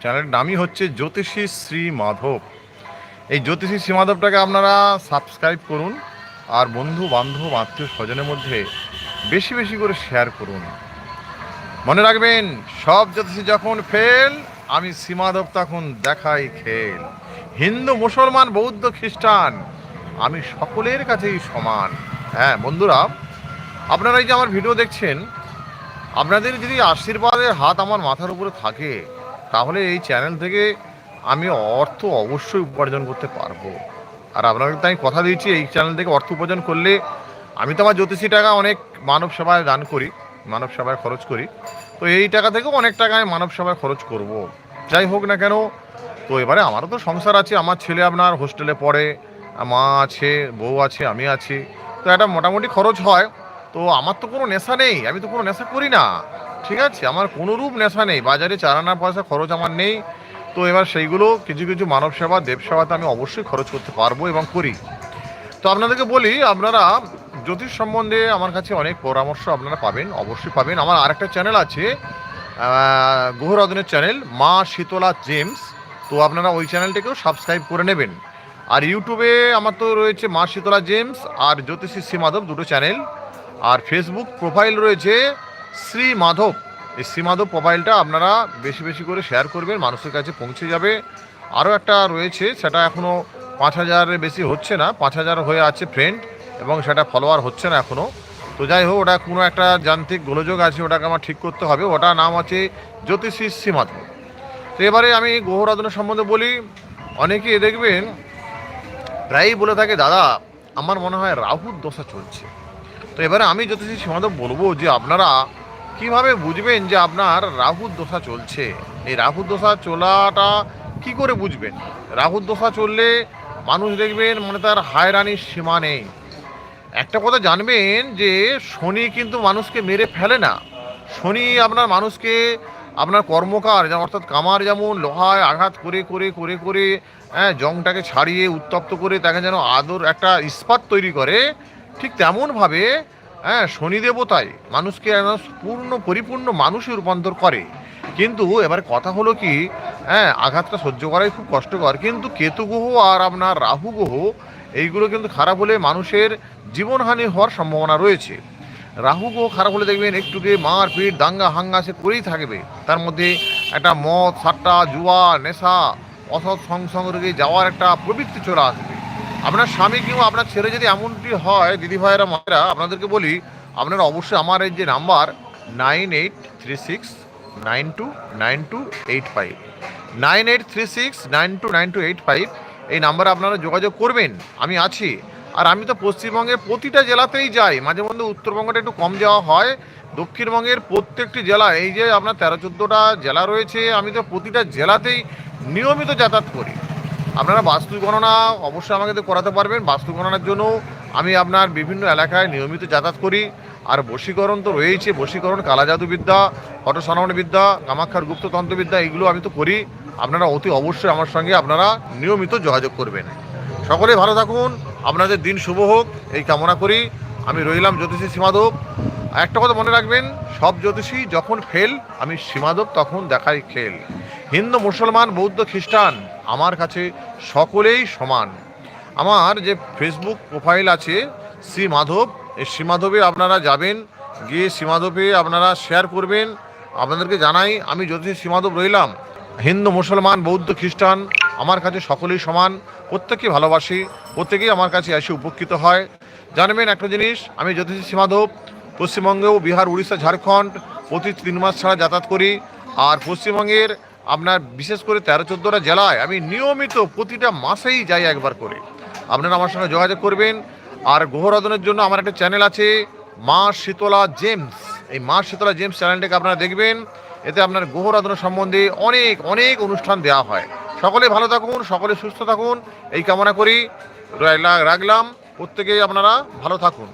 চ্যানেলের নামই হচ্ছে জ্যোতিষী শ্রী মাধব এই জ্যোতিষী শ্রী মাধবটাকে আপনারা সাবস্ক্রাইব করুন আর বন্ধু বান্ধব আত্মীয় স্বজনের মধ্যে বেশি বেশি করে শেয়ার করুন। মনে রাখবেন, সব জ্যোতিষী যখন ফেল আমি সীমাধব তখন দেখাই খেল। হিন্দু, মুসলমান, বৌদ্ধ, খ্রিস্টান, আমি সকলের কাছেই সমান। হ্যাঁ বন্ধুরা, আপনারা এই যে আমার ভিডিও দেখছেন, আপনাদের যদি আশীর্বাদের হাত আমার মাথার উপরে থাকে তাহলে এই চ্যানেল থেকে আমি অর্থ অবশ্যই উপার্জন করতে পারব। আর আপনাদের তো আমি কথা দিয়েছি, এই চ্যানেল থেকে অর্থ উপার্জন করলে আমি তো আমার জ্যোতিষী টাকা অনেক মানব সেবায় দান করি, মানব সেবায় খরচ করি। তো এই টাকা থেকেও অনেক টাকা আমি মানব সেবায় খরচ করব। যাই হোক না কেন, তো এবারে আমারও তো সংসার আছে, আমার ছেলে আপনার হোস্টেলে পড়ে, মা আছে, বউ আছে, আমি আছি। তো একটা মোটামুটি খরচ হয়, তো আমার তো কোনো নেশা নেই, আমি তো কোনো নেশা করি না। ঠিক আছে, আমার কোনো রূপ নেশা নেই। বাজারে চারানা পয়সা খরচ আমার নেই। তো এবার সেইগুলো কিছু কিছু মানব সেবা, দেব সেবাতে আমি অবশ্যই খরচ করতে পারব এবং করি। তো আপনাদেরকে বলি, আপনারা জ্যোতিষ সম্বন্ধে আমার কাছে অনেক পরামর্শ আপনারা পাবেন, অবশ্যই পাবেন। আমার আরেকটা চ্যানেল আছে গুহরাধনের চ্যানেল মা শীতলা জেমস। তো আপনারা ওই চ্যানেলটাকেও সাবস্ক্রাইব করে নেবেন। আর ইউটিউবে আমার তো রয়েছে মা শীতলা জেমস আর জ্যোতিষী শ্রী মাধব, দুটো চ্যানেল আর ফেসবুক প্রোফাইল রয়েছে শ্রী মাধব। এই মাধব প্রোফাইলটা আপনারা বেশি বেশি করে শেয়ার করবেন, মানুষের কাছে পৌঁছে যাবে। আরও একটা রয়েছে, সেটা এখনও পাঁচ হাজারের বেশি হচ্ছে না, পাঁচ হাজার হয়ে আছে ফ্রেন্ড এবং সেটা ফলোয়ার হচ্ছে না এখনও। তো যাই হোক, ওটা কোনো একটা যান্ত্রিক গোলযোগ আছে, ওটাকে আমার ঠিক করতে হবে। ওটা নাম আছে জ্যোতিষী শ্রীমাধব। তো এবারে আমি গ্রহরাধনা সম্বন্ধে বলি অনেকে দেখবেন প্রায়ই বলে থাকে, দাদা, আমার মনে হয় রাহুর দশা চলছে। তো এবারে আমি জ্যোতিষী সীমাদব বলব যে আপনারা কীভাবে বুঝবেন যে আপনার রাহুর দশা চলছে? এই রাহুর দশা চলাটা কি করে বুঝবেন? রাহুর দশা চললে মানুষ দেখবেন মানে তার হায়রানির সীমা নেই। একটা কথা জানবেন যে শনি কিন্তু মানুষকে মেরে ফেলে না। শনি আপনার মানুষকে আপনার কর্মকার, যেমন অর্থাৎ কামার যেমন লোহায় আঘাত করে করে করে করে হ্যাঁ জংটাকে ছাড়িয়ে উত্তপ্ত করে তাকে যেন আদর একটা ইস্পাত তৈরি করে, ঠিক তেমনভাবে হ্যাঁ শনি দেবতায় মানুষকে পূর্ণ, পরিপূর্ণ মানুষে রূপান্তর করে। কিন্তু এবার কথা হলো কি হ্যাঁ আঘাতটা সহ্য করাই খুব কষ্টকর। কিন্তু কেতু গ্রহ আর আপনার রাহু গ্রহ, এইগুলো কিন্তু খারাপ হলে মানুষের জীবনহানি হওয়ার সম্ভাবনা রয়েছে। রাহু গ্রহ খারাপ হলে দেখবেন একটুকে মারপিট, দাঙ্গা, হাঙ্গা সে করেই থাকবে। তার মধ্যে একটা মদ, সাট্টা, জুয়া, নেশা, অসৎ সংসর্গে যাওয়ার একটা প্রবৃত্তি চলে আসবে। আপনার স্বামী কিংবা আপনার ছেলে যদি এমনটি হয়, দিদি ভাইয়েরা, মায়েরা, আপনাদেরকে বলি, আপনারা অবশ্যই আমার এই যে number nine eight three six nine two nine two eight five, nine eight three six nine two nine two eight five, এই নাম্বারে আপনারা যোগাযোগ করবেন। আমি আছি। আর আমি তো পশ্চিমবঙ্গের প্রতিটা জেলাতেই যাই। মাঝে মধ্যে উত্তরবঙ্গটা একটু কম যাওয়া হয়। দক্ষিণবঙ্গের প্রত্যেকটি জেলা এই যে আপনার তেরো চোদ্দোটা জেলা রয়েছে, আমি তো প্রতিটা জেলাতেই নিয়মিত যাতায়াত করি। আপনারা বাস্তু গণনা অবশ্যই আমাকে করাতে পারবেন। বাস্তু গণনার জন্য আমি আপনার বিভিন্ন এলাকায় নিয়মিত যাতায়াত করি। আর বশীকরণ তো রয়েছে বশীকরণ কালাজাদু বিদ্যা হটসনামন বিদ্যা কামাক্ষার গুপ্ততন্ত্রবিদ্যা এগুলো আমি তো করি। আপনারা অতি অবশ্যই আমার সঙ্গে আপনারা নিয়মিত যোগাযোগ করবেন। সকলে ভালো থাকুন। আপনাদের দিন শুভ হোক। এই কামনা করি। আমি রইলাম জ্যোতিষী সীমাদব একটা কথা মনে রাখবেন, সব জ্যোতিষী যখন ফেল আমি সীমাদব তখন দেখাই খেল হিন্দু, মুসলমান, বৌদ্ধ, খ্রিস্টান, আমার কাছে সকলেই সমান। আমার যে ফেসবুক প্রোফাইল আছে, শ্রী মাধব, এই শ্রী মাধবে আপনারা যাবেন, গিয়ে শ্রী মাধবে আপনারা শেয়ার করবেন। আপনাদেরকে জানাই, আমি জ্যোতিষী শ্রী মাধব রইলাম, হিন্দু, মুসলমান, বৌদ্ধ, খ্রিস্টান, আমার কাছে সকলেই সমান। প্রত্যেককে ভালোবাসি, প্রত্যেকেই আমার কাছে এসে উপকৃত হয়। জানবেন একটা জিনিস, আমি জ্যোতিষী শ্রী মাধব, পশ্চিমবঙ্গেও বিহার, উড়িষ্যা, ঝাড়খণ্ড প্রতি তিন মাস ছাড়া যাতায়াত করি। আর পশ্চিমবঙ্গের আপনার বিশেষ করে তেরো চোদ্দোটা জেলায় আমি নিয়মিত প্রতিটা মাসেই যাই একবার করে। আপনারা আমার সঙ্গে যোগাযোগ করবেন। আর গ্রহরাধনের জন্য আমার একটা চ্যানেল আছে, মা শীতলা জেমস। এই মা শীতলা জেমস চ্যানেলটাকে আপনারা দেখবেন। এতে আপনার গ্রহরাধনা সম্বন্ধে অনেক অনেক অনুষ্ঠান দেওয়া হয়। সকলে ভালো থাকুন, সকলে সুস্থ থাকুন। এই কামনা করি। রাখলাম। প্রত্যেকেই আপনারা ভালো থাকুন।